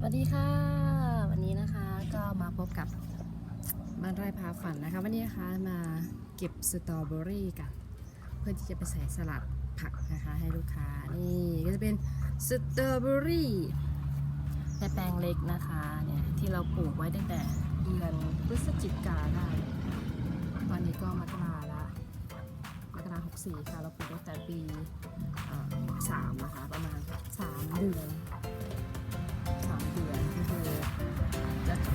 สวัสดีค่ะ วันนี้นะคะก็มาพบกับบ้านไร่พาฝันนะคะ วันนี้นะคะมาเก็บสตรอเบอรี่กัน เพื่อที่จะไปใส่สลัดผักนะคะให้ลูกค้านี่ก็จะเป็นสตรอเบอรี่ในแปลงเล็กนะคะเนี่ยที่เราปลูกไว้ตั้งแต่เดือนพฤศจิกาได้ตอนนี้ก็มกราละมกราหกสี่ค่ะเราปลูกตั้งแต่ปีสามนะคะประมาณสามเดือน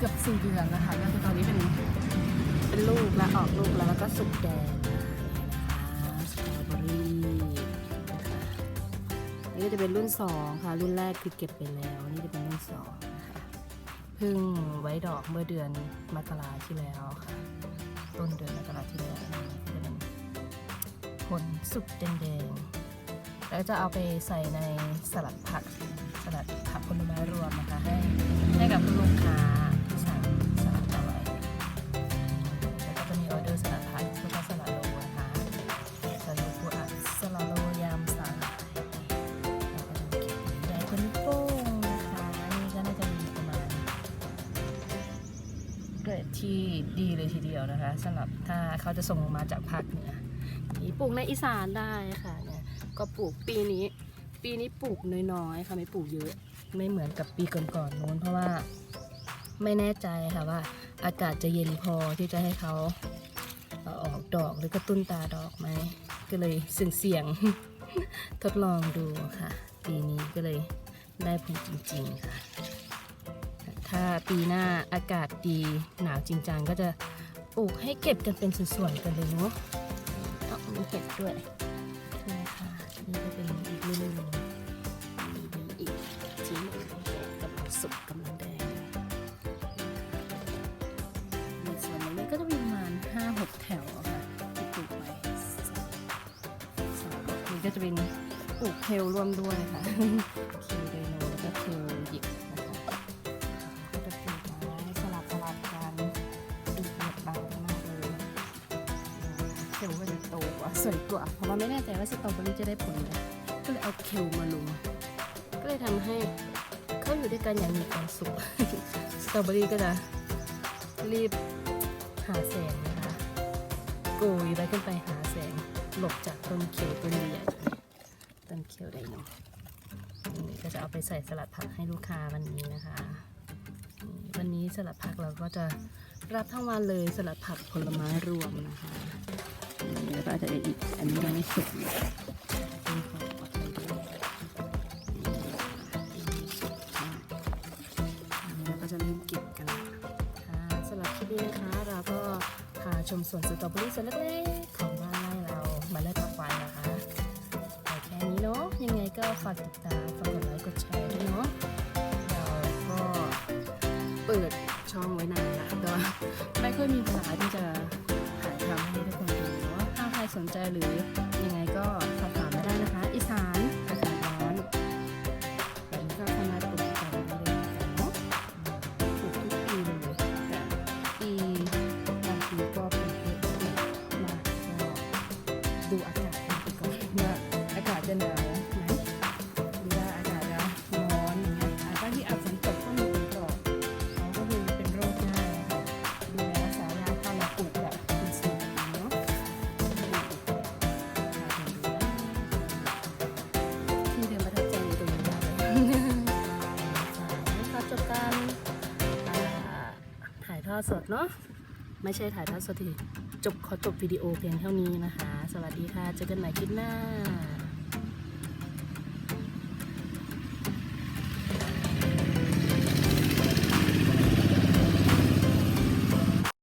กือบสี่เดือนนะคะก็คือตอนนี้เป็นเป็นลูกแล้วออกลูกแล้วแล้วก็สุกแดงสตรอเบอรี่นะคะนี่จะเป็นรุ่นสองค่ะ รุ่นแรกคือเก็บไปแล้ว นี่จะเป็นรุ่นสองนะคะเพิ่งไว้ดอกเมื่อเดือนมกราที่แล้วค่ะ ต้นเดือนมกราที่แล้วนี่ก็จะเป็นผลสุกแดงๆแล้วจะเอาไปใส่ในสลัดผักสลัดผักผลไม้รวมนะคะให้ให้กับคุณลูกค้า ที่ดีเลยทีเดียวนะคะสำหรับถ้าเขาจะส่งมาจากภาคเหนือนี่ปลูกในอีสานได้ค่ะเนี่ยก็ปลูกปีนี้ ปีนี้ปลูกน้อยๆค่ะไม่ปลูกเยอะ ไม่เหมือนกับปีก่อนๆนู้นเพราะว่าไม่แน่ใจค่ะว่า อากาศจะเย็นพอที่จะให้เขาเอออกดอกหรือกระตุ้นตาดอกไหมก็เลยเสี่ยงๆทดลองดูค่ะ ปีนี้ก็เลยได้ผลจริงๆค่ะ ถ้าปีหน้าอากาศดีหนาวจริงจังก็จะปลูกให้เก็บกันเป็นส่วนๆกันเลยเนาะเอามีเห็ดด้วยนี่ค่ะนี่ก็เป็นอีกเมนูหนึ่งมีอีกชิ้นหนึ่งกำลังสุกกำลังแดงในส่วนนี้ก็จะมีประมาณห้าหกแถวอะค่ะที่ปลูกไว้สามนี่ก็จะเป็นปลูกเคลร่วมด้วยค่ะเคลไดโนแล้ว สวยกว่าเพราะว่าไม่แน่ใจว่าสตรอเบอรี่จะได้ผลไหมก็เลยเอาเคลมาลง ก็เลยทำให้เขาอยู่ด้วยกันอย่างมีความสุข สตรอเบอรี่ก็จะรีบหาแสงนะคะโกยไปขึ้นไปหาแสงหลบจากต้นเขียวต้นใหญ่ต้นเขียวไดโนนี่ก็จะเอาไปใส่สลัดผักให้ลูกค้าวันนี้นะคะ วันนี้สลัดผักเราก็จะรับทั้งวันเลยสลัดผักผลไม้รวมนะคะ แล้วก็จะอีก อันนี้ยังไม่สุกเลยเป็นของปลอดภัยด้วก็จะเริ่มเก็บกันค่ะสำหรับคลิปนี้นะคะ เราก็พาชมสวนสตรอเบอรี่สวนเล็กๆของบ้านไร่เรามาเล่นพักวันนะคะแต่แค่นี้เนาะยังไงก็ฝากติดตามฝากกดไลค์กดแชร์ด้วยเนาะเราก็เปิดช่องไว้นานแล้วก็ไม่ค่อยมีเวลาที่จะ สนใจหรือยังไงก็สอบถามมาได้นะคะ อีสานอากาศร้อนแบบนี้ก็สามารถปลูกกันได้เลยเนาะปลูกทุกปีเลยแต่ปีบางปีก็ปลูกเยอะมากก็ดูอากาศกันไปก่อนว่าอากาศจะหนาว อดสดเนาะไม่ใช่ถ่ายทอดสดทีจบขอจบวิดีโอเพียงเท่านี้นะคะ สวัสดีค่ะ เจอกันใหม่คลิปหน้า